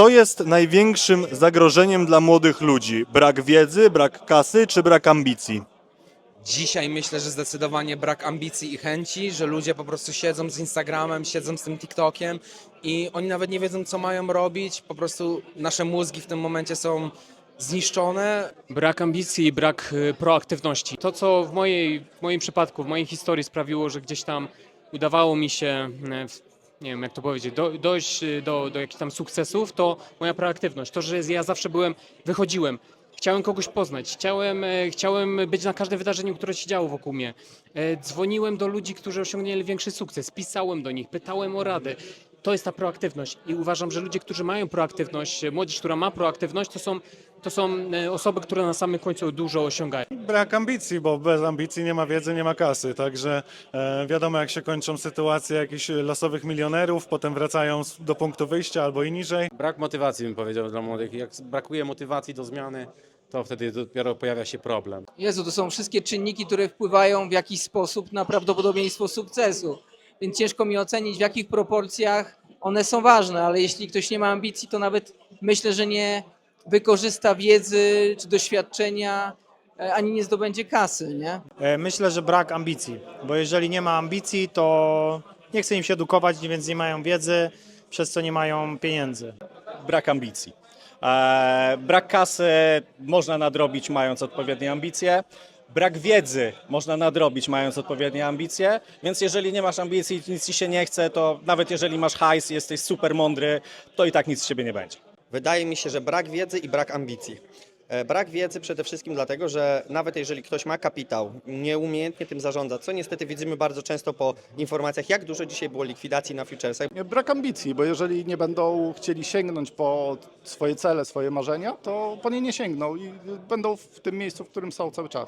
Co jest największym zagrożeniem dla młodych ludzi? Brak wiedzy, brak kasy czy brak ambicji? Dzisiaj myślę, że zdecydowanie brak ambicji i chęci, że ludzie po prostu siedzą z Instagramem, siedzą z tym TikTokiem i oni nawet nie wiedzą, co mają robić. Po prostu nasze mózgi w tym momencie są zniszczone. Brak ambicji i brak y, proaktywności. To, co w, mojej, w moim przypadku, w mojej historii sprawiło, że gdzieś tam udawało mi się, y, w- nie wiem jak to powiedzieć, do, dojść y, do, do jakichś tam sukcesów, to moja proaktywność. To, że ja zawsze byłem, wychodziłem. Chciałem kogoś poznać, chciałem, e, chciałem być na każdym wydarzeniu, które się działo wokół mnie. E, Dzwoniłem do ludzi, którzy osiągnęli większy sukces, pisałem do nich, pytałem o radę. To jest ta proaktywność i uważam, że ludzie, którzy mają proaktywność, młodzież, która ma proaktywność, to są, to są e, osoby, które na samym końcu dużo osiągają. Brak ambicji, bo bez ambicji nie ma wiedzy, nie ma kasy. Także e, wiadomo, jak się kończą sytuacje jakichś losowych milionerów, potem wracają do punktu wyjścia albo i niżej. Brak motywacji bym powiedział dla młodych. Jak brakuje motywacji do zmiany, to wtedy dopiero pojawia się problem. Jezu, to są wszystkie czynniki, które wpływają w jakiś sposób na prawdopodobieństwo sukcesu. Więc ciężko mi ocenić, w jakich proporcjach one są ważne, ale jeśli ktoś nie ma ambicji, to nawet myślę, że nie wykorzysta wiedzy czy doświadczenia, e, ani nie zdobędzie kasy, nie? E, Myślę, że brak ambicji, bo jeżeli nie ma ambicji, to nie chce im się edukować, więc nie mają wiedzy, przez co nie mają pieniędzy. brak ambicji. E, brak kasy można nadrobić mając odpowiednie ambicje. Brak wiedzy można nadrobić mając odpowiednie ambicje, więc jeżeli nie masz ambicji, nic ci się nie chce, to nawet jeżeli masz hajs, jesteś super mądry, to i tak nic z ciebie nie będzie. Wydaje mi się, że brak wiedzy i brak ambicji. E, Brak wiedzy przede wszystkim dlatego, że nawet jeżeli ktoś ma kapitał, nieumiejętnie tym zarządza, co niestety widzimy bardzo często po informacjach, jak dużo dzisiaj było likwidacji na futuresach. Brak ambicji, bo jeżeli nie będą chcieli sięgnąć po swoje cele, swoje marzenia, to po nie nie sięgną i będą w tym miejscu, w którym są cały czas.